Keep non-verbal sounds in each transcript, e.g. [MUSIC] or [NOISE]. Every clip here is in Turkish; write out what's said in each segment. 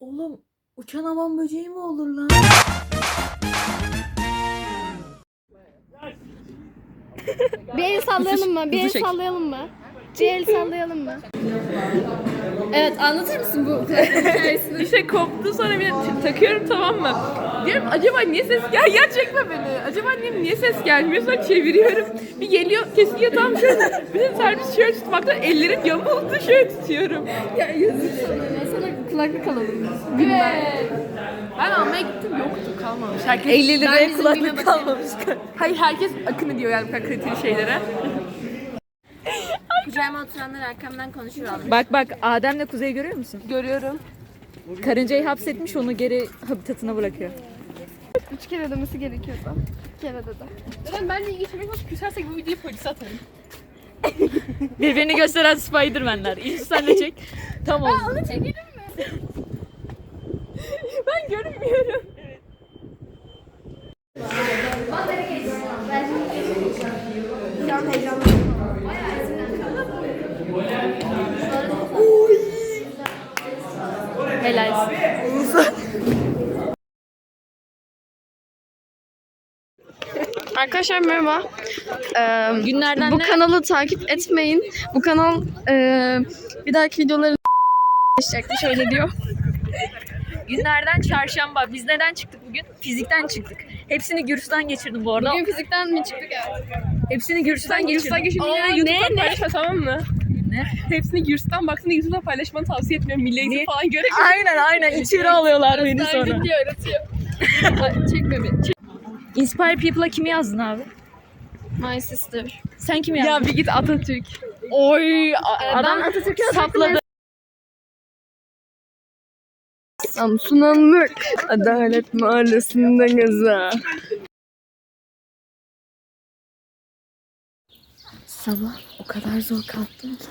Oğlum uçan aman böceği mi olur lan? [LAUGHS] Bir el sallayalım mı? Bir el sallayalım mı? Bir el sallayalım mı? Evet anlatır mısın bu hikayesini? İşte koptu sonra bir takıyorum tamam mı? Diyorum acaba niye ses gel ya çekme beni. Acaba niye, niye ses gelmiyor sonra çeviriyorum. Bir geliyor kesiliyor tam şöyle. Bütün servis şöyle tutmaktan ellerim yamuldu şöyle tutuyorum. ya yazık sana. Kulaklık alalım. Evet. Ben almaya gittim yoktu kalmamış. Herkes 50 Ben liraya bizim kulaklık güne kalmamış. Hayır herkes akın ediyor yani bu kadar kaliteli şeylere. [LAUGHS] Kucağıma oturanlar arkamdan konuşur almış. Bak bak Adem'le Kuzey görüyor musun? Görüyorum. Karıncayı hapsetmiş onu geri habitatına bırakıyor. Üç kere demesi gerekiyordu. İki kere dedi. Neden benle ilgili çok küsersek bu videoyu polise atarım. Birbirini gösteren Spiderman'ler. İlk sen de çek. [LAUGHS] Tamam. Onu çekelim [LAUGHS] Ben görmüyorum. Helal. Arkadaşlar merhaba. Ee, Günlerden bu ne? kanalı takip etmeyin. Bu kanal e, bir dahaki videoları geçecekti şöyle diyor. Günlerden çarşamba. Biz neden çıktık bugün? Fizikten çıktık. Hepsini Gürs'ten geçirdim bu arada. Bugün fizikten mi çıktık ya? Hepsini Gürs'ten geçirdim. Geçin Aa, yine YouTube'dan ne, ne? paylaşma tamam mı? Ne? Hepsini Gürs'ten baktığında YouTube'da paylaşmanı tavsiye etmiyorum. Milli eğitim falan göre. Aynen aynen içeri alıyorlar beni sonra. Diyor, aratıyor. [LAUGHS] Çekme beni. Çek. Inspire People'a kimi yazdın abi? My sister. Sen kimi yazdın? Ya bir git Atatürk. Oy adam ben Atatürk'ü sapladı. Samsun Anlık. Adalet Mahallesi'nde geze. Sabah o kadar zor kalktım ki.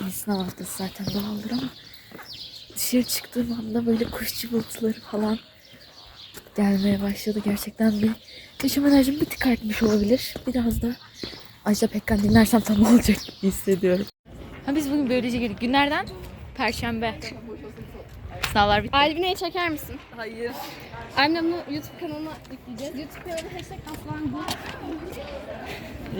Bir sınav haftası zaten doğaldır ama dışarı çıktığım anda böyle kuş cıvıltıları falan gelmeye başladı. Gerçekten bir yaşam enerjim bir tık artmış olabilir. Biraz da Ajda Pekkan dinlersem tam [LAUGHS] olacak gibi hissediyorum. Ha biz bugün böylece girdik. Günlerden Perşembe. Sınavlar bitti. Albine'yi çeker misin? Hayır. Anne bunu YouTube kanalına yükleyeceğiz. YouTube kanalı hashtag aslan bu.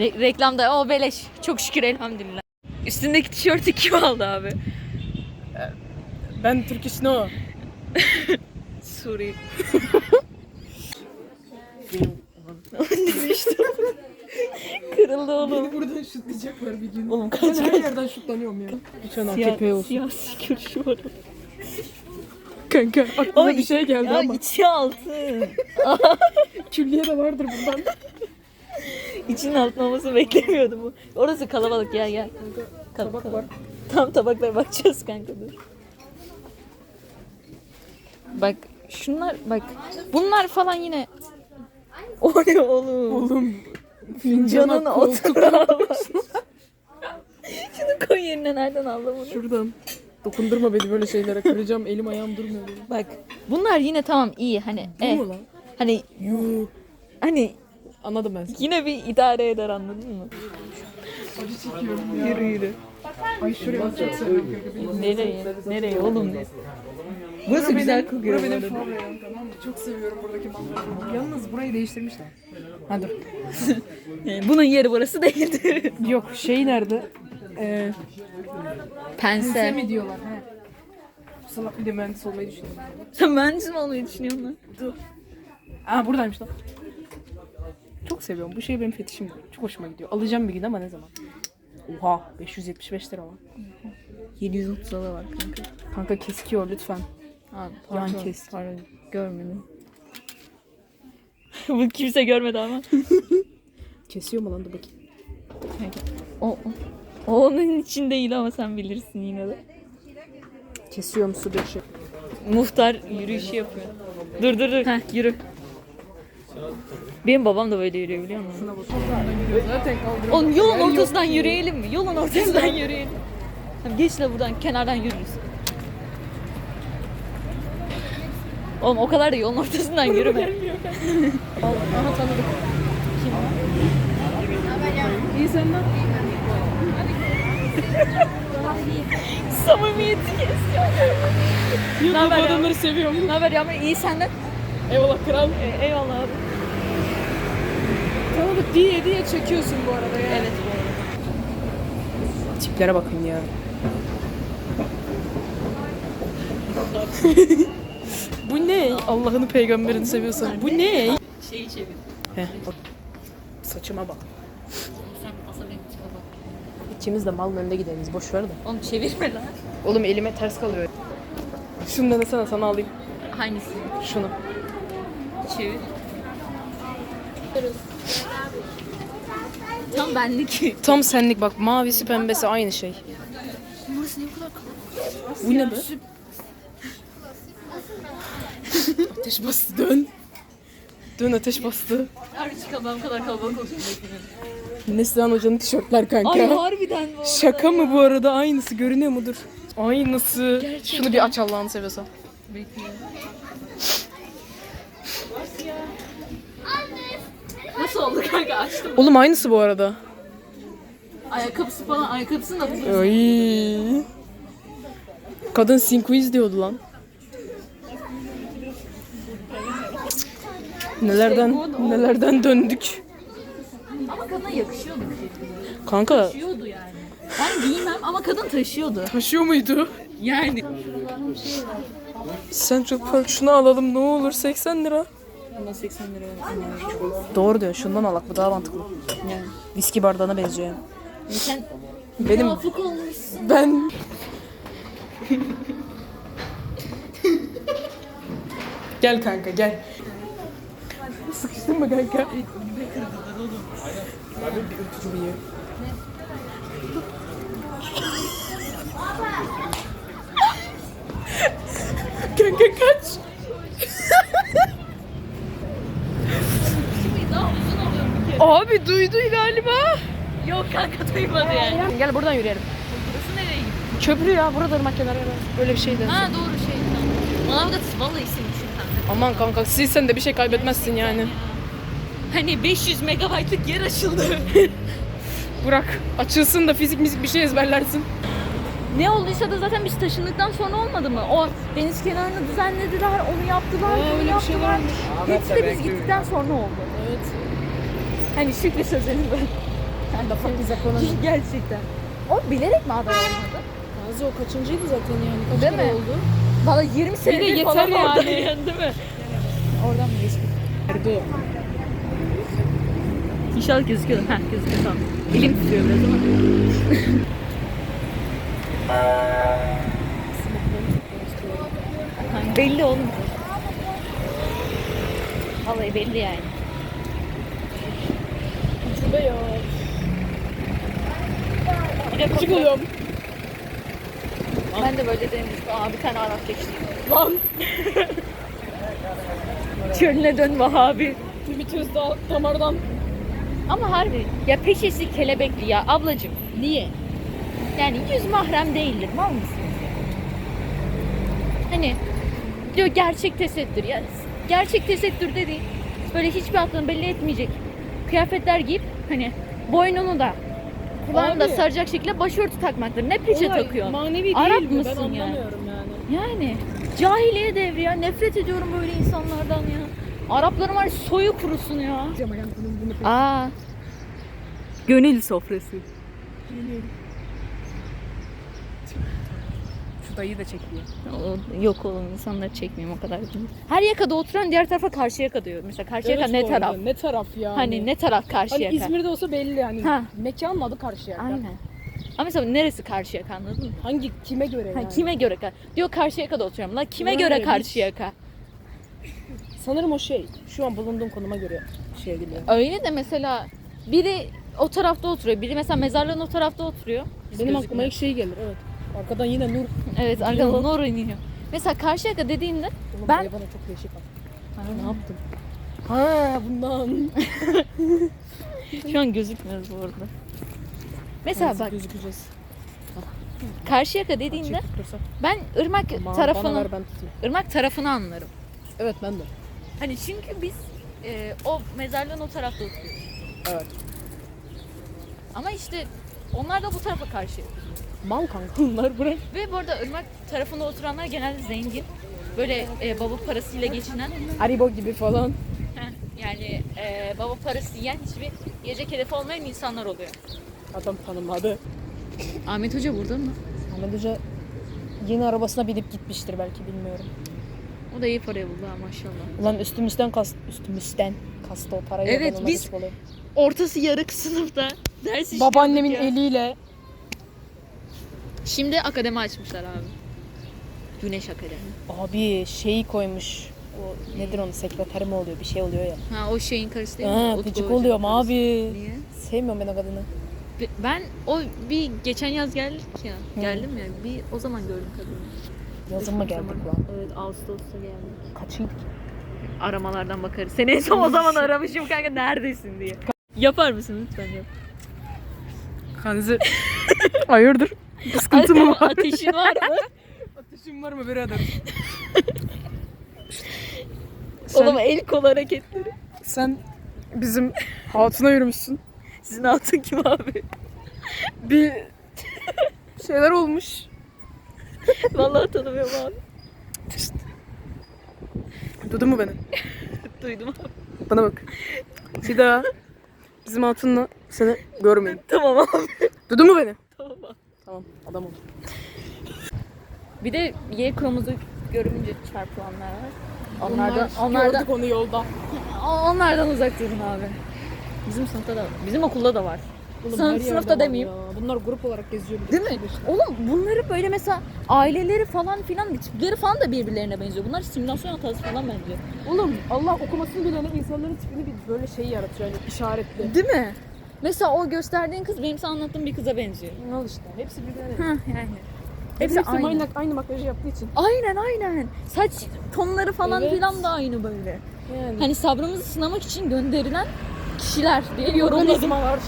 Re- reklamda o beleş. Çok şükür elhamdülillah. Üstündeki tişörtü kim aldı abi? Ben Türk no. [LAUGHS] Suri. [LAUGHS] Kırıldı oğlum. Buradan şutlayacaklar bir gün. Oğlum kaç Ben her yerden şutlanıyorum ya. AKP siyah, siyasi görüşü var. Kanka aklıma Ay, bir şey geldi Ya ama. içi altı. [LAUGHS] Külliye de vardır bundan. İçinin altın olmasını beklemiyordum. bu. Orası kalabalık gel gel. Kal- Tabak kal- var. Tam tabaklara bakacağız kanka dur. Bak şunlar bak. Bunlar falan yine. O ne oğlum? Oğlum. Fincanın Fincanın oturma. Şunu koy yerine nereden aldın bunu? Şuradan. Dokundurma beni böyle şeylere. Kıracağım elim ayağım durmuyor benim. Bak bunlar yine tamam iyi hani Bu eh, mu lan? hani Yuh. hani Anladım ben seni. yine bir idare eder anladın mı? Acı çekiyorum ya. Yürü yürü. Ay şuraya bak çok seviyorum Nereye? Nereye oğlum? Burası güzel kokuyor. Bura bu benim favorim tamam mı? Çok seviyorum buradaki manzarayı. Yalnız burayı değiştirmişler. Ha dur. [LAUGHS] Bunun yeri burası değildi. Yok şey nerede? Ee, Pense. Pense mi diyorlar? He. Salak bir de mühendis olmayı düşünüyorum. Mühendis mi olmayı düşünüyorsun lan? Aa buradaymış lan. Çok seviyorum. Bu şey benim fetişim. Çok hoşuma gidiyor. Alacağım bir gün ama ne zaman? Oha 575 lira var. 730 ala var kanka. Kanka keskiyor lütfen. Ha, Yan kes. Pardon, görmedim. [LAUGHS] Bu kimse görmedi ama. [LAUGHS] Kesiyor mu lan dur bakayım. O, o, o onun için değil ama sen bilirsin yine de. Kesiyor mu su beşi? Muhtar yürüyüşü yapıyor. Dur dur dur. Heh, yürü. Benim babam da böyle yürüyor biliyor musun? Oğlum yolun ortasından yürüyelim mi? Yolun ortasından yürüyelim. Tamam, geç de buradan kenardan yürürüz. Oğlum o kadar da yolun ortasından yürüme. Aha tanıdık. İyi senden. [LAUGHS] Samimiyeti kesiyor. Yok Naber ya? adamları seviyorum. Ne haber Yağmur? İyi senden. Eyvallah kral. E, eyvallah abi. Tanıdık diye diye çekiyorsun bu arada ya. Evet. Tiplere bakın ya. [LAUGHS] bu ne? Allah'ını peygamberini seviyorsan. Bu ne? Şeyi çevir. Heh. Saçıma bak. Sen asa benim tipe bak. İkimiz de malın önünde gideriz. Boş ver de. Oğlum çevirme lan. Oğlum elime ters kalıyor. Şunu denesene sana alayım. Hangisi? Şunu. Çevir. Tam benlik. Tam senlik bak mavisi pembesi aynı şey. Burası ne kadar kalabalık. Bu ne be? ateş bastı dön. Dön ateş bastı. Ben bu kadar kalabalık olsun. Neslihan Hoca'nın tişörtler kanka. Ay harbiden bu. Şaka mı bu arada? Aynısı görünüyor mudur? Aynısı. Gerçekten. Şunu bir aç Allah'ını seviyorsan. Bekliyorum. Nasıl oldu kanka açtım. Oğlum aynısı bu arada. Ayakkabısı falan ayakkabısını da bulursun. Ay. Kadın Sinquiz diyordu lan. Nelerden nelerden döndük. Ama kadına yakışıyordu. Kanka Taşıyordu yani. Ben giymem ama kadın taşıyordu. taşıyor muydu? Yani. Central Park şunu alalım ne olur 80 lira. Buna 80 lira Doğru diyor şundan alak bu daha mantıklı. Yani viski bardağına benziyor yani. Sen Benim muvafık olmuşsun. ben [LAUGHS] Gel kanka gel. Sıkıştın mı kanka? Abi bir bir yer. kanka kaç. Abi duydu galiba. Yok kanka duymadı yani. Gel buradan yürüyelim. Burası nereye gidiyor? Köprü ya burada ırmak kenarı Böyle bir şeydi. Ha doğru şey. Manavgat vallahi istemişim kanka. Aman kanka silsen de bir şey kaybetmezsin yani. Hani 500 megabaytlık yer açıldı. [LAUGHS] Bırak açılsın da fizik müzik bir şey ezberlersin. ne olduysa da zaten biz taşındıktan sonra olmadı mı? O deniz kenarını düzenlediler, onu yaptılar, Ha, bunu öyle bir şeyler yaptılar. olmuş. Hepsi de biz gittikten sonra oldu. Evet. Hani Şükrü sözünü ben. Ben de fakir zakonan. Gerçekten. O bilerek mi aday olmadı? Gazi o kaçıncıydı zaten yani? Kaç Değil kere mi? oldu? Valla 20 senedir yeter falan yani. orada yani, değil mi? Oradan mı geçtik? Erdo. İnşallah gözüküyor. Heh gözüküyor tamam. Elim titriyor biraz ama. Belli oğlum. Vallahi belli yani. Ucube ya. Bir de. Ben de böyle demiştim. Aa bir tane Arap geçti. Lan. [LAUGHS] Çölüne dön Vahabi. Ümit dal damardan. Ama harbi ya peşesi kelebekli ya ablacım. Niye? Yani yüz mahrem değildir. Mal mısınız? Hani diyor gerçek tesettür. Ya gerçek tesettür dediğin böyle hiçbir aklını belli etmeyecek kıyafetler giyip hani boynunu da kulağını da Abi. saracak şekilde başörtü takmaktır. Ne peçe takıyorsun? Manevi değil Arap mi? Ben mısın yani? anlamıyorum yani. Yani cahiliye devri ya. Nefret ediyorum böyle insanlardan ya. Arapların var ya, soyu kurusun ya. Aa. Gönül sofrası. Şu dayı da çekiyor. O- Yok oğlum insanları çekmeyeyim o kadar. Her yakada oturan diğer tarafa karşı yaka diyor. Mesela karşı yaka Evet ne taraf? Ne taraf yani? Hani ne taraf karşı Hani yaka? İzmir'de olsa belli yani. Ha. Mekanın adı Karşıyaka. Aynen. Ama mesela neresi karşı yaka anladın mı? Hangi kime göre Ha, yani? kime göre? Diyor karşı yakada oturuyorum. Lan kime Ulan göre karşı yaka? Sanırım o şey. Şu an bulunduğum konuma göre şey geliyor. Öyle de mesela biri o tarafta oturuyor. Biri mesela mezarlığın o tarafta oturuyor. Hiç Benim aklıma gözükmüyor. ilk şey gelir evet. Arkadan yine Nur. Evet arkadan nur iniyor. Mesela karşı yaka dediğinde Oğlum Ben- bana çok değişik bak. Ne yaptım? Ha bundan. [LAUGHS] şu an gözükmüyoruz bu arada. Mesela Nasıl bak gözükeceğiz. karşı yaka dediğinde Şey ben ırmak tarafını ver ben tutayım. ırmak tarafını anlarım. Evet ben de. Hani çünkü biz e, o mezarlığın o tarafta oturuyoruz. Evet. Ama işte Onlar da bu tarafa karşı. Mal kanka onlar bırak. Ve bu arada Irmak tarafında oturanlar genelde zengin. Böyle e, baba parasıyla geçinen, Haribo gibi falan. yani e, baba parası yiyen hiçbir yiyecek hedefi olmayan insanlar oluyor. Adam tanımadı. Ahmet Hoca burada mı? Ahmet Hoca yeni arabasına binip gitmiştir belki bilmiyorum. O da iyi parayı buldu ha maşallah. Ulan üstümüzden kas üstümüzden kastı o parayı. Evet, ben ona biz-. Ortası yarık sınıfta [LAUGHS] ders işliyorduk Babaannemin ya. eliyle Şimdi akademi açmışlar abi. Güneş Akademi. abi şeyi koymuş. O nedir onun sekreteri mi oluyor bir şey oluyor ya. Ha o şeyin karısı değil mi? Ha, Utku gıcık oluyorum karısı. abi. Niye? Sevmiyorum ben o kadını. Be- Ben o bir geçen yaz geldik ya. Geldim ya. Bir o zaman gördüm kadını. Yazın mı geldik lan? Evet Ağustos'ta geldik. Kaçıydık? Aramalardan bakarız. Seni en son o zaman aramışım kanka neredesin diye. Yapar mısın lütfen yap. Kanzi. [LAUGHS] Hayırdır? Bir sıkıntı mı var? Ateşin var mı? [LAUGHS] Ateşin var mı birader? [LAUGHS] Oğlum el kol hareketleri. Sen bizim hatuna yürümüşsün. Sizin altın kim abi? Bir şeyler olmuş. [LAUGHS] Vallahi tanımıyorum abi. Duydun mu beni? [LAUGHS] Duydum abi. Bana bak. Bir daha bizim hatunla seni görmeyin. Tamam abi. Duydun mu beni? Tamam abi. Tamam adam ol. Bir de Y kromozu görünce çarpılanlar var. Onlardan, onlardan, onu yolda. [LAUGHS] onlardan uzak durun abi. Bizim sınıfta da bizim okulda da var. Sınıf, sınıfta demeyeyim. Bunlar grup olarak geziyor. bir de. Değil mi? Oğlum bunları böyle mesela aileleri falan filan tipleri falan da birbirlerine benziyor. Bunlar simülasyon hatası falan bence. Oğlum Allah okumasını bilene insanların tipini bir böyle şey yaratıyor yani işaretli. Değil mi? Mesela o gösterdiğin kız benim sana anlattığım bir kıza benziyor. Al işte. Hepsi birbirine. Hah yani. Hepsi, aynı. aynı. aynı makyajı yaptığı için. Aynen aynen. Saç tonları falan Evet. filan da aynı böyle. Yani. Hani sabrımızı sınamak için gönderilen kişiler diye yorumladım. Organizmalar.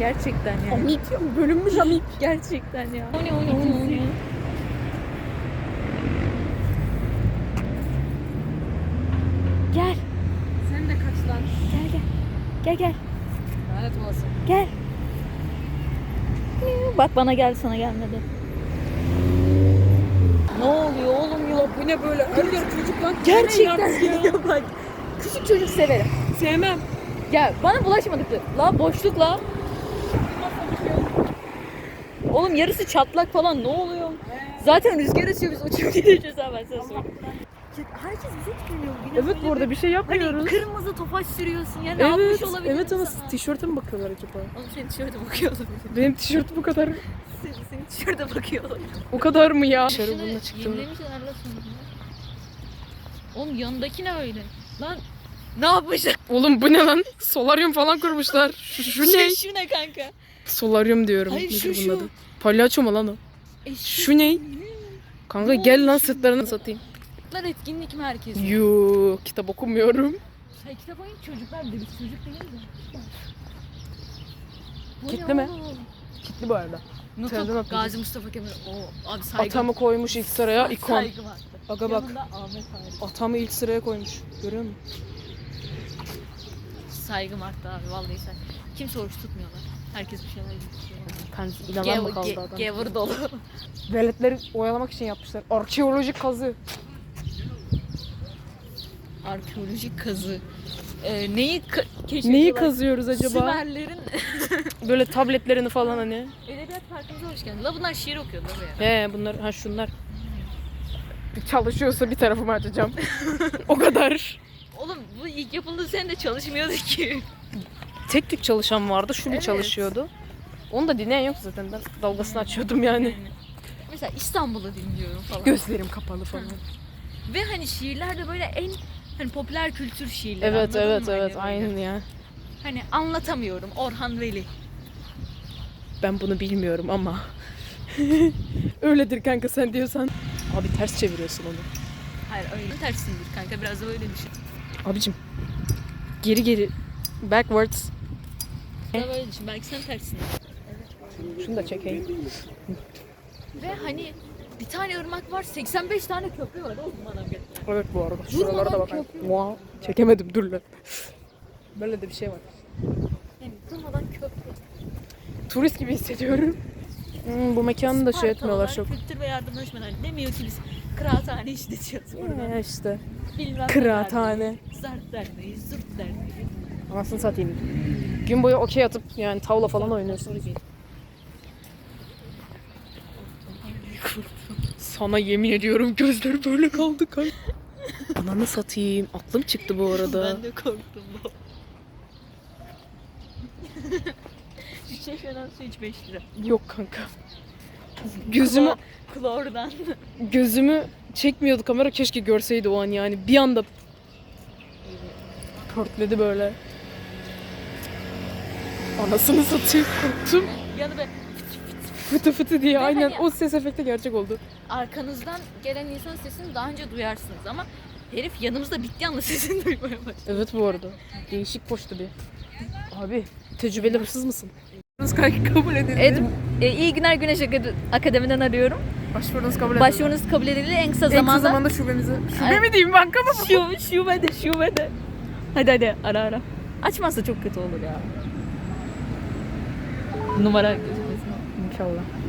Gerçekten yani. Amip. Bölünmüş amip. [LAUGHS] Gerçekten ya. O ne o ne o ne o ne? Gel. Sen de kaç lan. Gel gel. Gel gel. Lanet olası. Gel. Bak bana gel sana gelmedi. Ne oluyor oğlum ya? Bu ne böyle? Her yer çocuk lan. Gerçekten Ya. [LAUGHS] bak. Küçük çocuk severim. Sevmem. Ya bana bulaşmadık. La boşluk la. Oğlum yarısı çatlak falan ne oluyor? Zaten rüzgar esiyor biz uçup [LAUGHS] gideceğiz ha ben sana söyleyeyim. Herkes bize tükürüyor. Evet bu arada bir şey Hani yapmıyoruz. kırmızı tofaş sürüyorsun ya ne yapmış Evet, olabilir evet ama sana? tişörte mi bakıyorlar acaba? Oğlum senin tişörte bakıyor olabilir. Benim tişört bu kadar Senin, senin tişörte bakıyor olabilir. o kadar mı ya? Dışarı bununla çıktım. Sonunda. Oğlum yanındaki ne öyle? Lan ne yapmışlar? Oğlum bu ne lan? Solaryum falan kurmuşlar. Şu, şu ne? Şu ne kanka? Solaryum diyorum. Hayır, Nedir şu, bunun şu. adı? Palyaço mu lan o? E, Şu ne? Kanka gel lan sırtlarını satayım. Çocuklar etkinlik merkezi. Yuu kitap okumuyorum. Hay kitap oyun çocuklar da biz çocuk değil mi? Bu ne Kitli mi? oğlum? Kitli bu arada. Nutuk. Gazi Mustafa Kemal. Oo, abi saygı. Atamı koymuş ilk sıraya ikon. Saygı var. Aga bak. Yanında Ahmet abi. Atamı ilk sıraya koymuş. Görüyor musun? Saygım arttı abi vallahi sen. Kimse oruç tutmuyorlar. Herkes bir şeyler. Kanzi inanan mı kaldı adam? gevur dolu. [LAUGHS] Veletleri oyalamak için yapmışlar. Arkeolojik kazı. Arkeolojik kazı. Ee, neyi ka- keşfediyorlar? Neyi kazıyoruz acaba? Sümerlerin [LAUGHS] Böyle tabletlerini falan hani. Edebiyat Parkımıza hoş geldin. La bunlar şiir okuyordu be ya. He bunlar ha şunlar. Çalışıyorsa bir tarafımı açacağım. [LAUGHS] o kadar. Oğlum bu ilk yapıldığı sene de çalışmıyordu ki. Tek tük çalışan vardı. Şu bir Evet. çalışıyordu. Onu da dinleyen yok zaten. Ben dalgasını açıyordum yani. Mesela İstanbul'u dinliyorum falan. Gözlerim kapalı falan. Ve hani şiirler de böyle en hani popüler kültür şiirleri. Evet anladın evet mı? Hani evet böyle. aynen ya. Hani anlatamıyorum Orhan Veli. Ben bunu bilmiyorum ama. [LAUGHS] Öyledir kanka sen diyorsan. Abi ters çeviriyorsun onu. Hayır öyle tersindir kanka biraz da böyle düşün. Abicim. Geri geri. Backwards. Belki sen tersindir. Şunu da çekeyim. Ve hani bir tane ırmak var 85 tane köprü var oğlum bana göre. Evet bu arada. Şuralara da bakayım. Wow. Çekemedim dur lan. Böyle de bir şey var. Yani durmadan köprü. turist gibi hissediyorum. Hmm, bu mekanı da şey etmiyorlar çok. Kültür ve yardımlaşmalar demiyor ki biz kıraathane işletiyoruz burada. Ya işte. Bilmem ne Kıraathane. Zart derneği, zırt derneği. Anasını satayım. Gün boyu okey atıp yani tavla falan oynuyorsun. Sana yemin ediyorum gözleri böyle kaldı kay. Ananı satayım. Aklım çıktı bu arada. Ben de korktum şey [LAUGHS] falan su iç 5 lira. Yok kanka. Gözümü Klordan. [LAUGHS] gözümü çekmiyordu kamera keşke görseydi o an yani bir anda pörtledi böyle. Anasını satayım korktum. Yanı be Fıtı fıtı diye Ve aynen hani- o ses efekti gerçek oldu. arkanızdan gelen insan sesini daha önce duyarsınız ama herif yanımızda bitti yalnız sesini [LAUGHS] duymaya başladı. Evet bu arada. Değişik poştu bir. Abi tecrübeli hırsız mısın? Kanka kabul edildi. Evet, e, iyi günler Güneş Akad- Akademi'den arıyorum. Başvurunuz kabul edildi. Başvurunuz kabul edildi en kısa En kısa zamanda. zamanda şubemizi. Şube Ay- mi diyeyim banka mı? Şu, şubede, şubede. Hadi hadi ara ara. Açmazsa çok kötü olur ya. Numara gözükmesin. İnşallah.